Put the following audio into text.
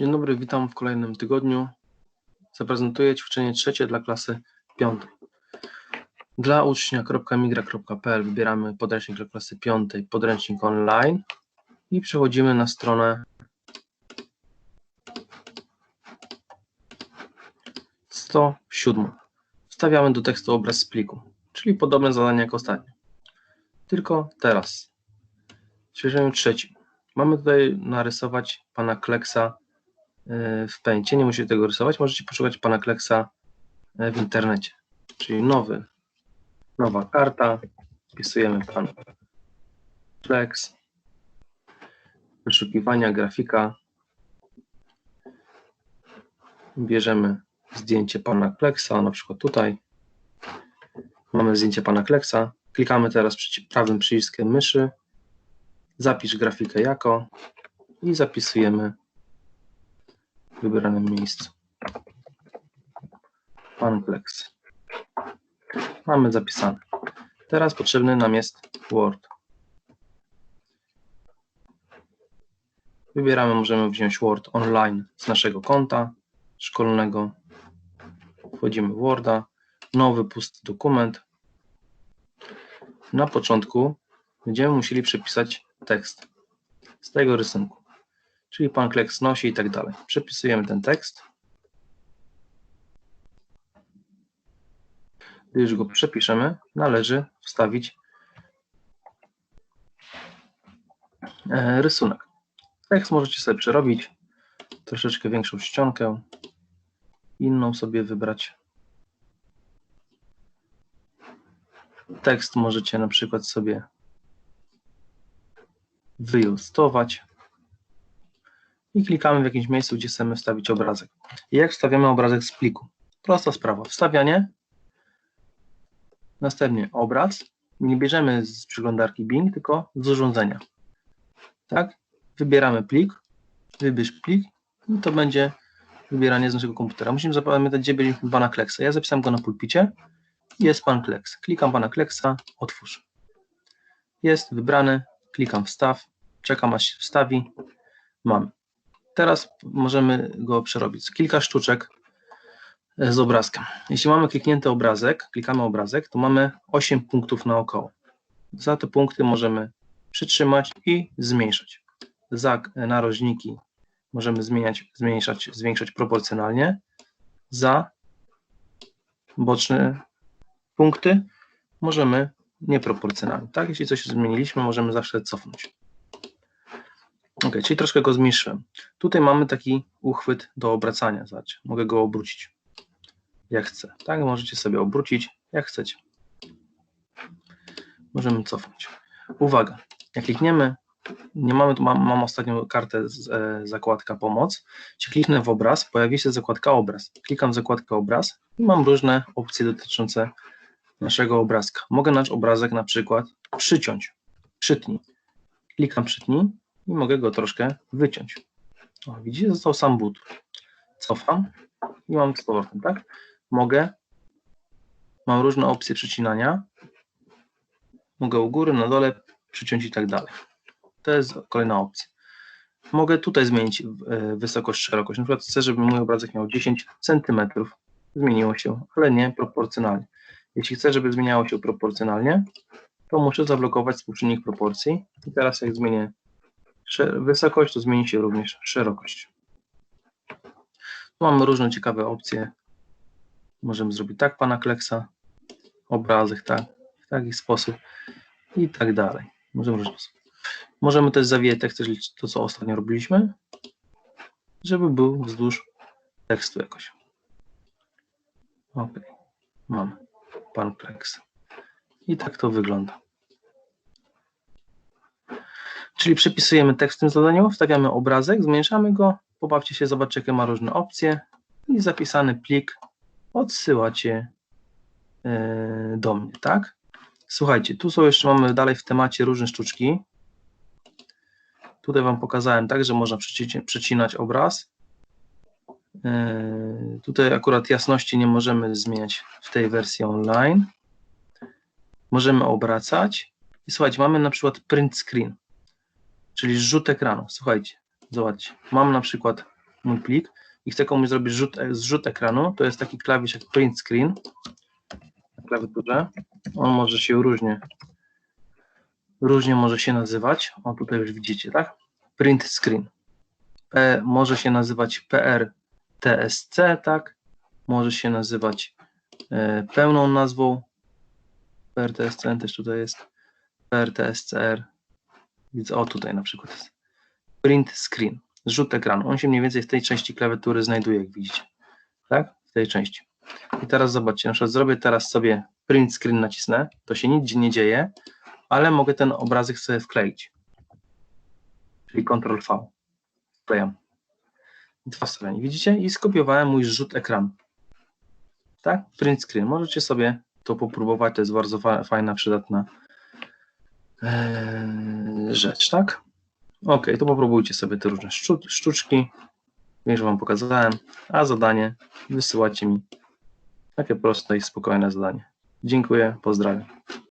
Dzień dobry, witam w kolejnym tygodniu. Zaprezentuję ćwiczenie trzecie dla klasy piątej. Dla ucznia.migra.pl wybieramy podręcznik dla klasy piątej, podręcznik online i przechodzimy na stronę sto siódmą. Wstawiamy do tekstu obraz z pliku, czyli podobne zadanie jak ostatnio. Tylko teraz. W ćwiczeniu trzecim. Mamy tutaj narysować pana Kleksa w pęcie. Nie musicie tego rysować. Możecie poszukać pana Kleksa e, w internecie. Czyli nowy, nowa karta. Wpisujemy pan Kleks. Wyszukiwania, grafika. Bierzemy zdjęcie pana Kleksa, na przykład tutaj. Mamy zdjęcie pana Kleksa. Klikamy teraz prawym przyciskiem myszy. Zapisz grafikę jako i zapisujemy w wybranym miejscu. Panplex. Mamy zapisane. Teraz potrzebny nam jest Word. Wybieramy, możemy wziąć Word online z naszego konta szkolnego. Wchodzimy w Worda, nowy pusty dokument. Na początku będziemy musieli przepisać tekst z tego rysunku. Czyli pan Kleks nosi i tak dalej. Przepisujemy ten tekst. Gdy już go przepiszemy, należy wstawić e, rysunek. Tekst możecie sobie przerobić, troszeczkę większą czcionkę, inną sobie wybrać. Tekst możecie na przykład sobie wyilustrować i klikamy w jakimś miejscu, gdzie chcemy wstawić obrazek. I jak wstawiamy obrazek z pliku? Prosta sprawa. Wstawianie, następnie obraz. Nie bierzemy z przeglądarki Bing, tylko z urządzenia. Tak? Wybieramy plik, wybierz plik i to będzie wybieranie z naszego komputera. Musimy zapamiętać, gdzie byliśmy pana Kleksa. Ja zapisałem go na pulpicie. Jest pan Kleks. Klikam pana Kleksa, otwórz. Jest wybrany, klikam wstaw, czekam aż się wstawi. Mamy. Teraz możemy go przerobić. Kilka sztuczek z obrazkiem. Jeśli mamy kliknięty obrazek, klikamy obrazek, to mamy 8 punktów naokoło. Za te punkty możemy przytrzymać i zmniejszać. Za narożniki możemy zmieniać, zmniejszać, zwiększać proporcjonalnie. Za boczne punkty możemy nieproporcjonalnie. Tak, jeśli coś zmieniliśmy, możemy zawsze cofnąć. Ok, czyli troszkę go zmniejszyłem. Tutaj mamy taki uchwyt do obracania. Zobaczcie, mogę go obrócić jak chcę. Tak, możecie sobie obrócić jak chcecie. Możemy cofnąć. Uwaga, jak klikniemy, nie mamy tu, mam, mam ostatnią kartę z e, zakładka pomoc. Jeśli kliknę w obraz, pojawi się zakładka obraz. Klikam w zakładkę obraz i mam różne opcje dotyczące naszego obrazka. Mogę nasz obrazek na przykład przyciąć. Przytnij. Klikam przytnij i mogę go troszkę wyciąć. O, widzicie, został sam but. Cofam i mam z powrotem, tak? Mogę, mam różne opcje przycinania. Mogę u góry, na dole przyciąć i tak dalej. To jest kolejna opcja. Mogę tutaj zmienić e, wysokość, szerokość. Na przykład chcę, żeby mój obrazek miał 10 cm. Zmieniło się, ale nie proporcjonalnie. Jeśli chcę, żeby zmieniało się proporcjonalnie, to muszę zablokować współczynnik proporcji. I teraz jak zmienię wysokość, to zmieni się również szerokość. Tu mamy różne ciekawe opcje. Możemy zrobić tak pana Kleksa, obrazek, tak, w taki sposób i tak dalej. Możemy. Możemy też zawijać tekst, to, co ostatnio robiliśmy, żeby był wzdłuż tekstu jakoś. Ok, mamy pan Kleks. I tak to wygląda. Czyli przepisujemy tekst w tym zadaniu, wstawiamy obrazek, zmniejszamy go, pobawcie się, zobaczcie, jakie ma różne opcje i zapisany plik odsyłacie do mnie, tak? Słuchajcie, tu są jeszcze, mamy dalej w temacie różne sztuczki. Tutaj Wam pokazałem tak, że można przecinać obraz. E, tutaj akurat jasności nie możemy zmieniać w tej wersji online. Możemy obracać. I słuchajcie, mamy na przykład print screen, czyli zrzut ekranu. Słuchajcie, zobaczcie, mam na przykład mój plik i chcę komuś zrobić rzut, zrzut ekranu, to jest taki klawisz jak print screen na klawiaturze. On może się różnie, różnie może się nazywać. O, tutaj już widzicie, tak? Print screen. P, może się nazywać PRTSC, tak? Może się nazywać e, pełną nazwą PRTSC też tutaj jest PRTSCR. Widzę, o tutaj na przykład jest print screen, zrzut ekranu. On się mniej więcej w tej części klawiatury znajduje, jak widzicie. Tak? W tej części. I teraz zobaczcie, na przykład zrobię teraz sobie print screen, nacisnę, to się nic nie dzieje, ale mogę ten obrazek sobie wkleić. Czyli Ctrl V. Wklejam. Dwa strony, widzicie? I skopiowałem mój zrzut ekranu. Tak? Print screen. Możecie sobie to popróbować, to jest bardzo fa- fajna, przydatna eee, rzecz, tak? Ok, to popróbujcie sobie te różne sztuczki. Że Wam pokazałem, a zadanie wysyłacie mi takie proste i spokojne zadanie. Dziękuję, pozdrawiam.